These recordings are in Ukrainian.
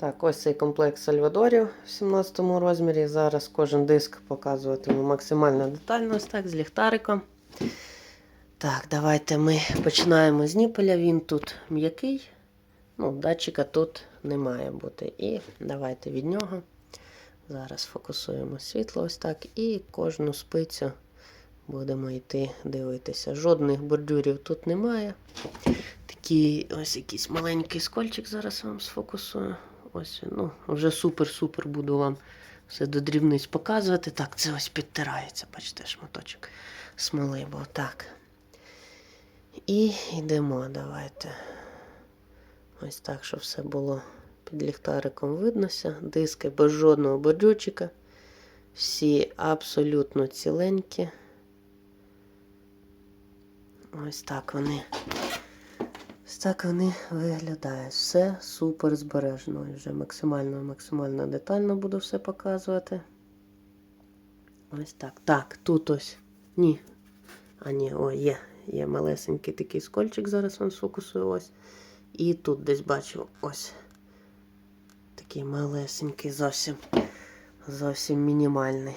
Так, ось цей комплект сальвадорів в 17 розмірі. Зараз кожен диск показуватиму максимально детально, ось так, з ліхтариком. Так, давайте ми починаємо з ніпеля. Він тут м'який. Ну, датчика тут не має бути. І давайте від нього. Зараз фокусуємо світло ось так. І кожну спицю будемо йти дивитися. Жодних бордюрів тут немає. Такий ось якийсь маленький скольчик зараз вам сфокусую. Ось, ну, вже супер-супер буду вам все до дрібниць показувати. Так, це ось підтирається, бачите, шматочок смоли був. Так. І йдемо, давайте. Ось так, щоб все було під ліхтариком виднося. Диски без жодного бордюрчика. Всі абсолютно ціленькі. Ось так вони. Ось так вони виглядають. Все супер збережено. І Вже максимально максимально детально буду все показувати. Ось так. Так, тут ось. Ні. А ні, о, є. Є малесенький такий скольчик, зараз вам сфокусую ось. І тут десь бачу ось. Такий малесенький, зовсім. Зовсім мінімальний.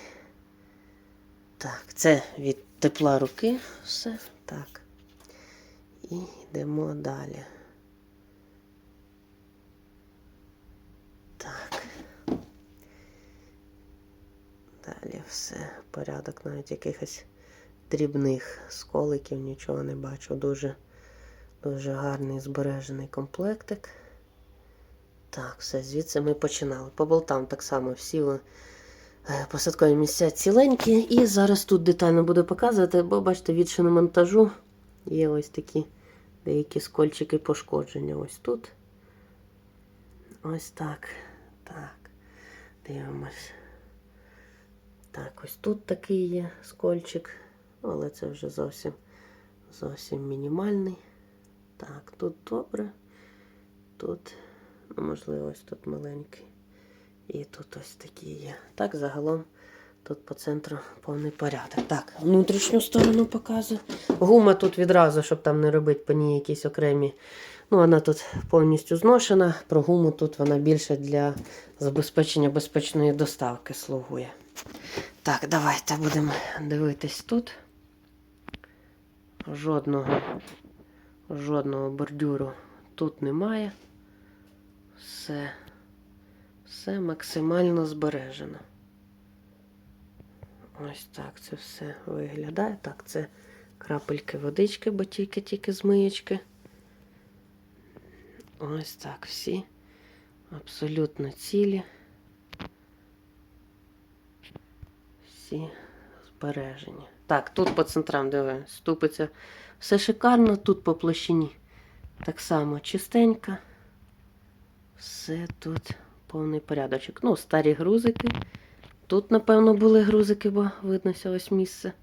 Так, це від тепла руки все. Так. І йдемо далі. Так. Далі все. Порядок навіть якихось дрібних сколиків, нічого не бачу. Дуже, дуже гарний збережений комплектик. Так, все, звідси ми починали. По болтам так само всі е, посадкові місця ціленькі. І зараз тут детально буду показувати, бо бачите, від шиномонтажу є ось такі деякі скольчики пошкодження. Ось тут. Ось так. Так. Дивимось. Так, ось тут такий є скольчик, але це вже зовсім зовсім мінімальний. Так, тут добре. Тут, ну, можливо, ось тут маленький. І тут ось такі є. Так, загалом тут по центру повний порядок. Так, внутрішню сторону показую. Гума тут відразу, щоб там не робити по ній якісь окремі. Ну, вона тут повністю зношена. Про гуму тут вона більше для забезпечення безпечної доставки слугує. Так, давайте будемо дивитись тут. Жодного, жодного бордюру тут немає. Все, все максимально збережено. Ось так це все виглядає. Так, це крапельки водички, бо тільки-тільки з миєчки. Ось так всі абсолютно цілі. Всі збережені. Так, тут по центрам диви, ступиться. Все шикарно, тут по площині. Так само чистенько. Все тут повний порядочок. Ну, старі грузики. Тут, напевно, були грузики, бо виднося ось місце.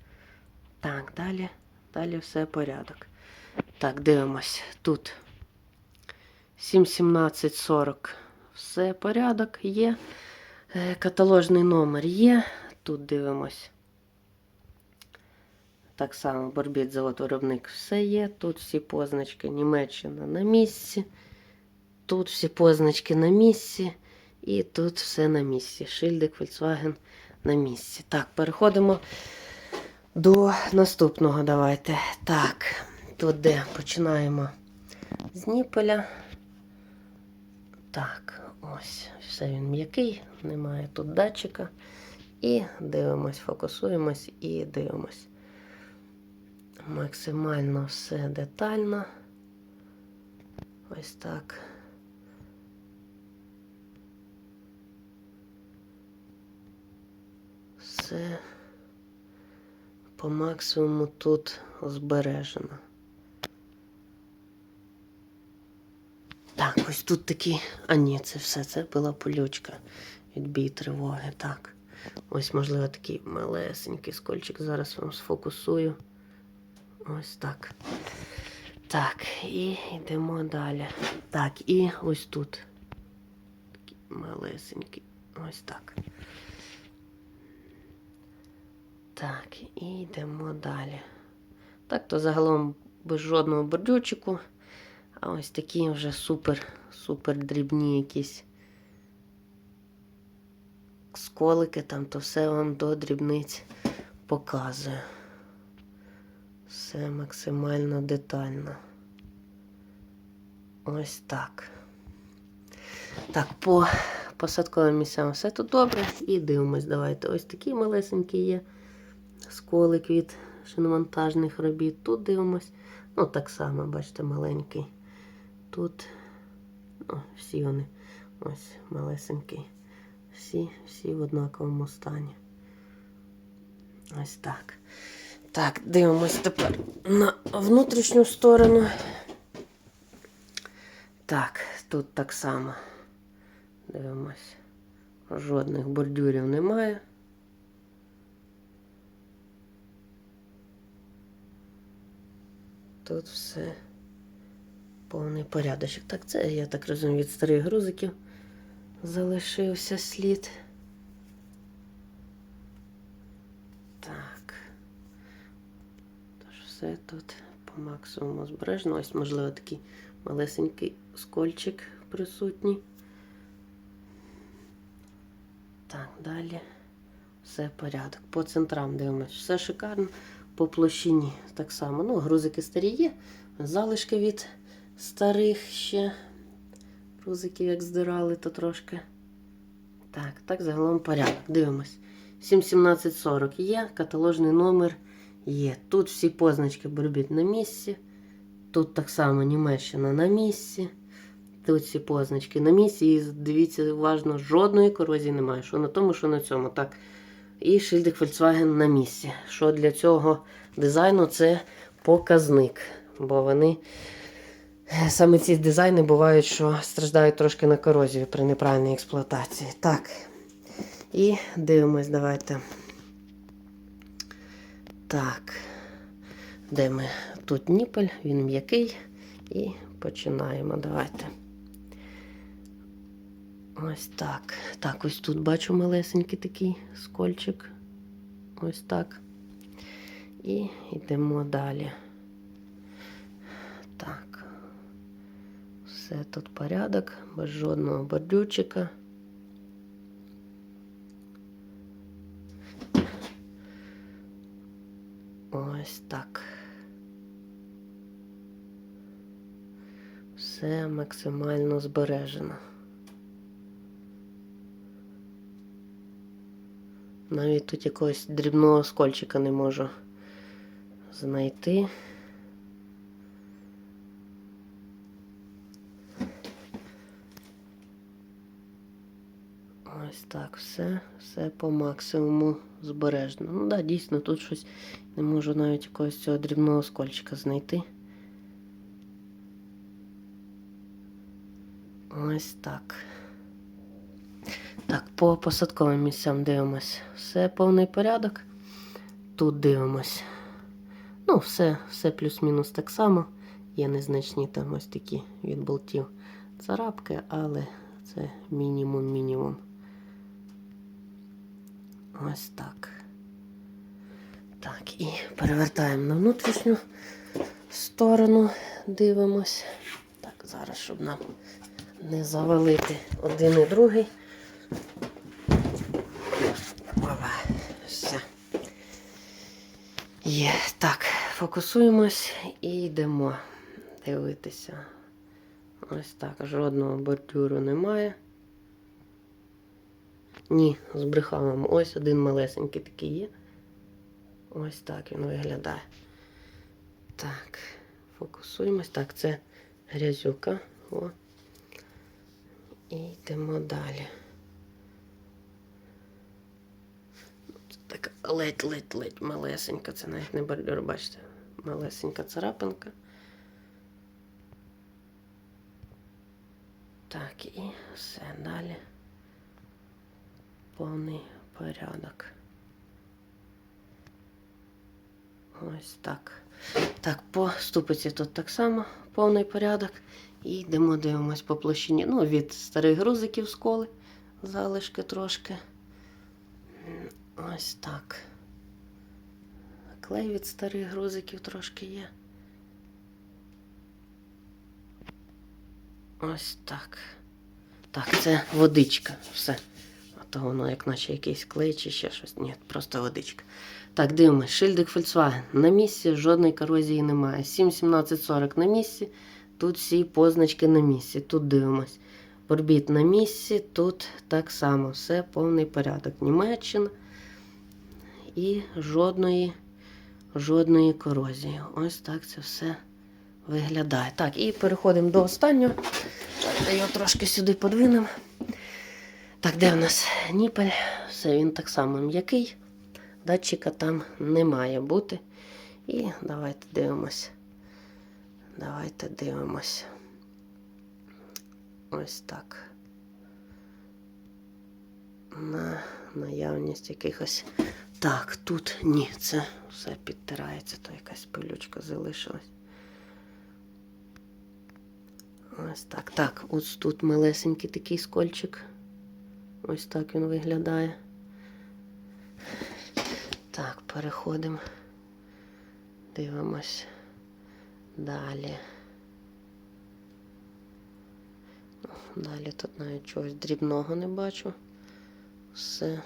Так, далі. Далі все порядок. Так, дивимось. Тут 71740. Все порядок є. Е, Каталожний номер є. Тут дивимось. Так само борбіт завод виробник все є. Тут всі позначки Німеччина на місці. Тут всі позначки на місці. І тут все на місці. Шильдик Volkswagen на місці. Так, переходимо до наступного. Давайте. Так, тут де починаємо з ніпеля. Так, ось, все він м'який, немає тут датчика. І дивимось, фокусуємось і дивимось. Максимально все детально. Ось так. Все по максимуму тут збережено. Так, ось тут такий. А ні, це все, це була полючка. Відбій тривоги. Так. Ось, можливо, такий малесенький скольчик. Зараз вам сфокусую. Ось так. Так, і йдемо далі. Так, і ось тут. Такий малесенький. Ось так. Так, і йдемо далі. Так, то загалом без жодного бордюрчику. А ось такі вже супер, супер дрібні якісь сколики, там то все вам до дрібниць показую. Все максимально детально. Ось так. Так, по посадковим місцям все тут добре. І дивимось, давайте. Ось такий малесенький є сколик від шиномонтажних робіт. Тут дивимось. Ну, так само, бачите, маленький. Тут ну, всі вони ось малесенький. Всі, всі в однаковому стані. Ось так. Так, дивимось тепер на внутрішню сторону. Так, тут так само. Дивимось. Жодних бордюрів немає. Тут все повний порядочок. Так, це, я так розумію, від старих грузиків залишився слід. Так. Тож все тут по максимуму збережено. Ось, можливо, такий малесенький скольчик присутній. Так, далі все порядок. По центрам дивимось, все шикарно. По площині так само. Ну, грузики старі є, залишки від старих ще. Грузиків, як здирали, то трошки. Так, так загалом порядок. Дивимось. 71740 є, каталожний номер є. Тут всі позначки борбіт на місці. Тут так само Німеччина на місці. Тут всі позначки на місці. І дивіться, уважно, жодної корозії немає. Що на тому, що на цьому. Так. І шильдик Volkswagen на місці. Що для цього дизайну це показник. Бо вони саме ці дизайни бувають, що страждають трошки на корозію при неправильній експлуатації. Так. І дивимось, давайте. Так. Де ми? Тут ніпель, він м'який. І починаємо. Давайте. Ось так. Так, ось тут бачу малесенький такий скольчик. Ось так. І йдемо далі. Так. Все тут порядок, без жодного бордюрчика. Ось так. Все максимально збережено. Навіть тут якогось дрібного скольчика не можу знайти. Ось так, все, все по максимуму збережено. Ну так, да, дійсно, тут щось не можу навіть якогось цього дрібного скольчика знайти. Ось так. Так, по посадковим місцям дивимось. Все повний порядок. Тут дивимось. Ну, все, все плюс-мінус так само. Є незначні там ось такі від болтів царапки, але це мінімум-мінімум. Ось так. Так, і перевертаємо на внутрішню сторону, дивимось. Так, зараз, щоб нам не завалити один і другий. Все. Є. Так, фокусуємось і йдемо дивитися. Ось так, жодного бордюру немає. Ні, збрехав вам. Ось один малесенький такий є. Ось так він виглядає. Так, фокусуємось. Так, це грязюка. О. І йдемо далі. Це така ледь-ледь-ледь малесенька. Це навіть не бордюр, бачите. Малесенька царапинка. Так, і все далі. Повний порядок. Ось так. Так, по ступиці тут так само повний порядок. І йдемо, дивимось по площині. Ну, від старих грузиків сколи, залишки трошки. Ось так. Клей від старих грузиків трошки є. Ось так. Так, це водичка. Все. то воно як наче якийсь клей чи ще щось. Ні, просто водичка. Так, дивимось. Шильдик Volkswagen на місці, жодної корозії немає. 71740 на місці. Тут всі позначки на місці. Тут дивимось. Борбіт на місці, тут так само, все повний порядок. Німеччина і жодної, жодної корозії. Ось так це все виглядає. Так, і переходимо до останнього. Так, його трошки сюди подвинемо. Так, де в нас ніпель? Все, він так само м'який. Датчика там не має бути. І давайте дивимось. Давайте дивимось. Ось так. На наявність якихось. Так, тут ні, це все підтирається, то якась пилючка залишилась. Ось так. Так, ось тут малесенький такий скольчик. Ось так він виглядає. Так, переходимо. Дивимось далі. Далі тут навіть чогось дрібного не бачу. Все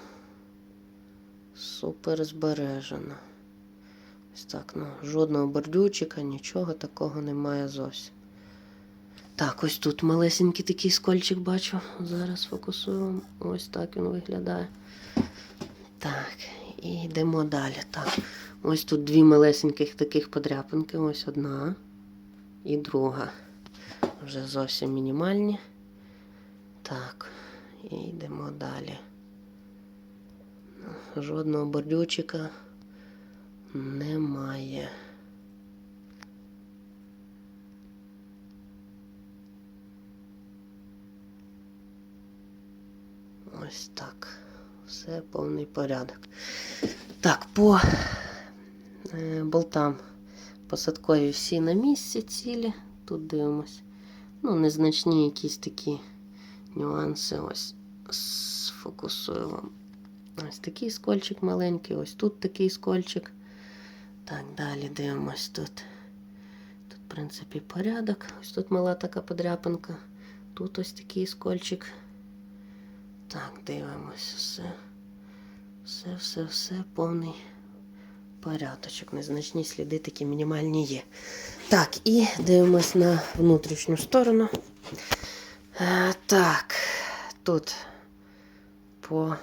супер збережено. Ось так, ну, жодного бордючика, нічого такого немає зовсім. Так, ось тут малесенький такий скольчик бачу. Зараз фокусуємо. Ось так він виглядає. Так, і йдемо далі. Так, ось тут дві малесеньких таких подряпинки. Ось одна і друга. Вже зовсім мінімальні. Так, і йдемо далі. Жодного бордючика немає. Ось так. Все повний порядок. Так, по е, болтам посадкові всі на місці цілі. Тут дивимось. Ну, незначні якісь такі нюанси. Ось сфокусую вам. Ось такий скольчик маленький, ось тут такий скольчик. Так, далі дивимось тут. Тут, в принципі, порядок. Ось тут мала така подряпинка. Тут ось такий скольчик. Так, дивимось все. Все, все, все, повний порядочок. Незначні сліди такі мінімальні є. Так, і дивимось на внутрішню сторону. Е, так, тут по,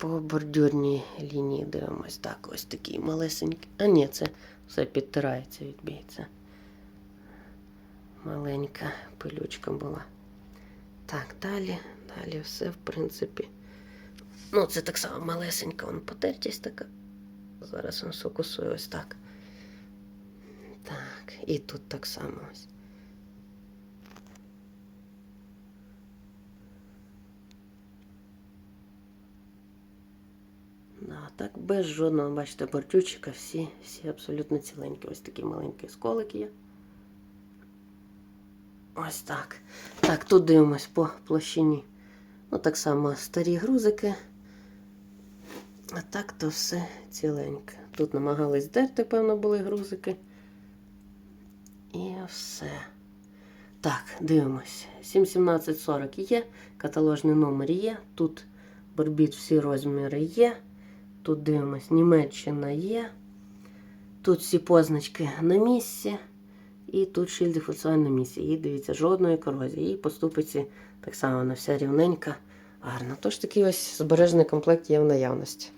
по бордюрній лінії дивимось. Так, ось такий малесенький. А ні, це все підтирається, відбіється. Маленька пилючка була. Так, далі, далі все, в принципі. Ну, це так само малесенька, вон потертість така. Зараз він сфокусує ось так. Так, і тут так само ось. Да, так, без жодного, бачите, бордючика, всі, всі абсолютно ціленькі. Ось такі маленькі сколики є. Ось так. Так, тут дивимось по площині. Ну, так само старі грузики. А так то все ціленьке. Тут намагались здерти, певно, були грузики. І все. Так, дивимось. 71740 є, каталожний номер є. Тут борбіт всі розміри є. Тут дивимось, Німеччина є. Тут всі позначки на місці. І тут шильди Volkswagen на місці. І дивіться, жодної корозії. І поступиці так само вона вся рівненька, гарна. Тож такий ось збережений комплект є в наявності.